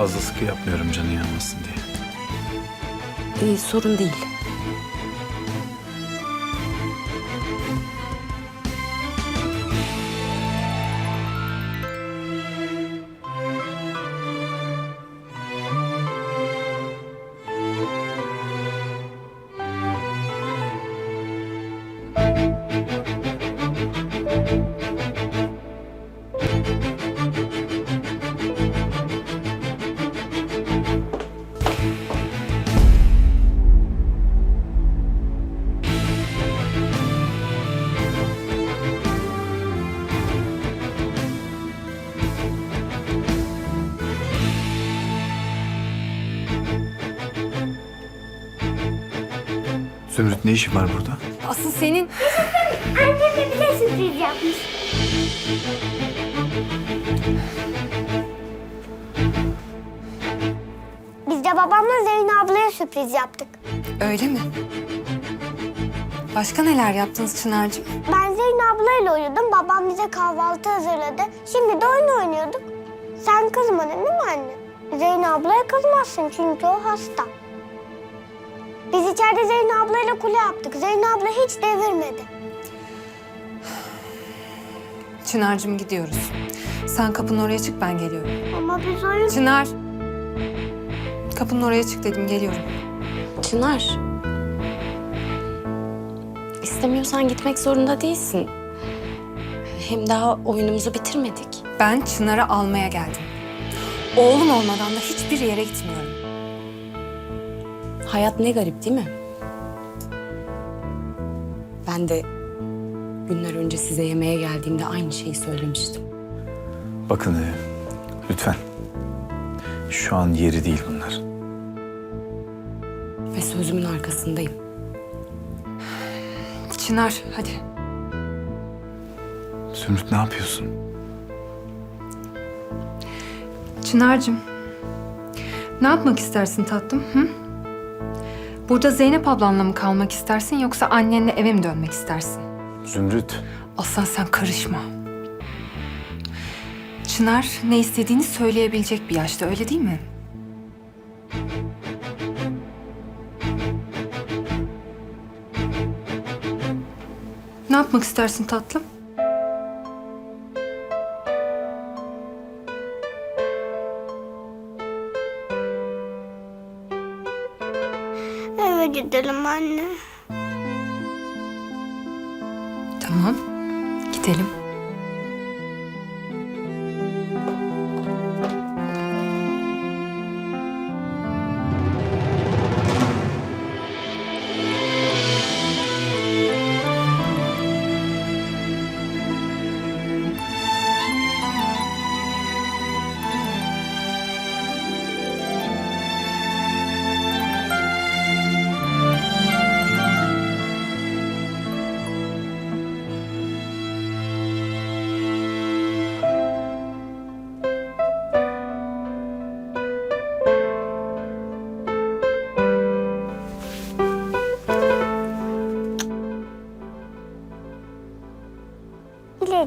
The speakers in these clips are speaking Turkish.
fazla sıkı yapmıyorum canı yanmasın diye. Ee, sorun değil. Zümrüt ne işi var burada? Asıl senin... Annem de bize sürpriz yapmış. Biz de babamla Zeyno ablaya sürpriz yaptık. Öyle mi? Başka neler yaptınız Çınar'cığım? Ben Zeyno ablayla uyudum. Babam bize kahvaltı hazırladı. Şimdi de oyun oynuyorduk. Sen kızmadın değil mi anne? Zeyno ablaya kızmazsın çünkü o hasta. Biz içeride Zeyno ablayla kule yaptık. Zeyno abla hiç devirmedi. Çınar'cığım gidiyoruz. Sen kapının oraya çık ben geliyorum. Ama biz oyun... Çınar. Kapının oraya çık dedim geliyorum. Çınar. İstemiyorsan gitmek zorunda değilsin. Hem daha oyunumuzu bitirmedik. Ben Çınar'ı almaya geldim. Oğlum olmadan da hiçbir yere gitmiyorum. Hayat ne garip değil mi? Ben de günler önce size yemeğe geldiğimde aynı şeyi söylemiştim. Bakın e, lütfen. Şu an yeri değil bunlar. Ve sözümün arkasındayım. Çınar hadi. Zümrüt ne yapıyorsun? Çınar'cığım. Ne yapmak istersin tatlım? Hı? Burada Zeynep ablanla mı kalmak istersin yoksa annenle eve mi dönmek istersin? Zümrüt. Aslan sen karışma. Çınar ne istediğini söyleyebilecek bir yaşta öyle değil mi? Ne yapmak istersin tatlım? Gidelim anne. Tamam. Gidelim.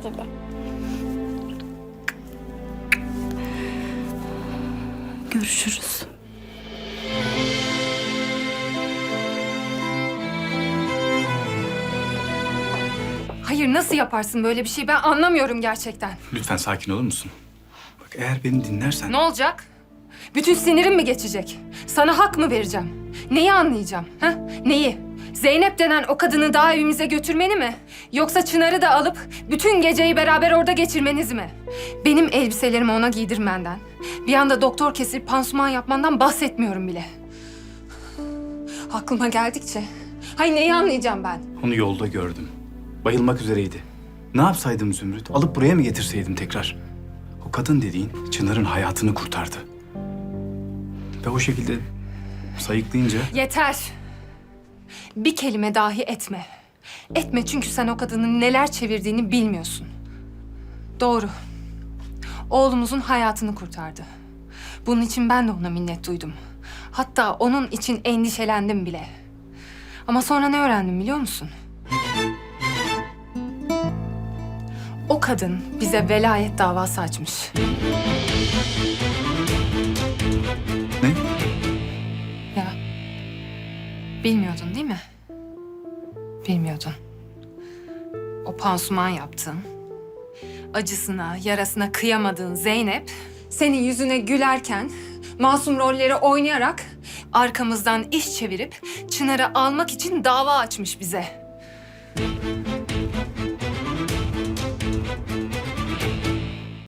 Güle. Görüşürüz. Hayır nasıl yaparsın böyle bir şey ben anlamıyorum gerçekten. Lütfen sakin olur musun? Bak eğer beni dinlersen... Ne olacak? Bütün sinirim mi geçecek? Sana hak mı vereceğim? Neyi anlayacağım? Ha? Neyi? Zeynep denen o kadını daha evimize götürmeni mi? Yoksa Çınar'ı da alıp bütün geceyi beraber orada geçirmeniz mi? Benim elbiselerimi ona giydirmenden, bir anda doktor kesip pansuman yapmandan bahsetmiyorum bile. Aklıma geldikçe. Hay neyi anlayacağım ben? Onu yolda gördüm. Bayılmak üzereydi. Ne yapsaydım Zümrüt? Alıp buraya mı getirseydim tekrar? O kadın dediğin Çınar'ın hayatını kurtardı. Ve o şekilde sayıklayınca... Yeter. Bir kelime dahi etme. Etme çünkü sen o kadının neler çevirdiğini bilmiyorsun. Doğru. Oğlumuzun hayatını kurtardı. Bunun için ben de ona minnet duydum. Hatta onun için endişelendim bile. Ama sonra ne öğrendim biliyor musun? O kadın bize velayet davası açmış. Bilmiyordun. O pansuman yaptın. Acısına, yarasına kıyamadığın Zeynep... ...senin yüzüne gülerken... ...masum rolleri oynayarak... ...arkamızdan iş çevirip... ...Çınar'ı almak için dava açmış bize.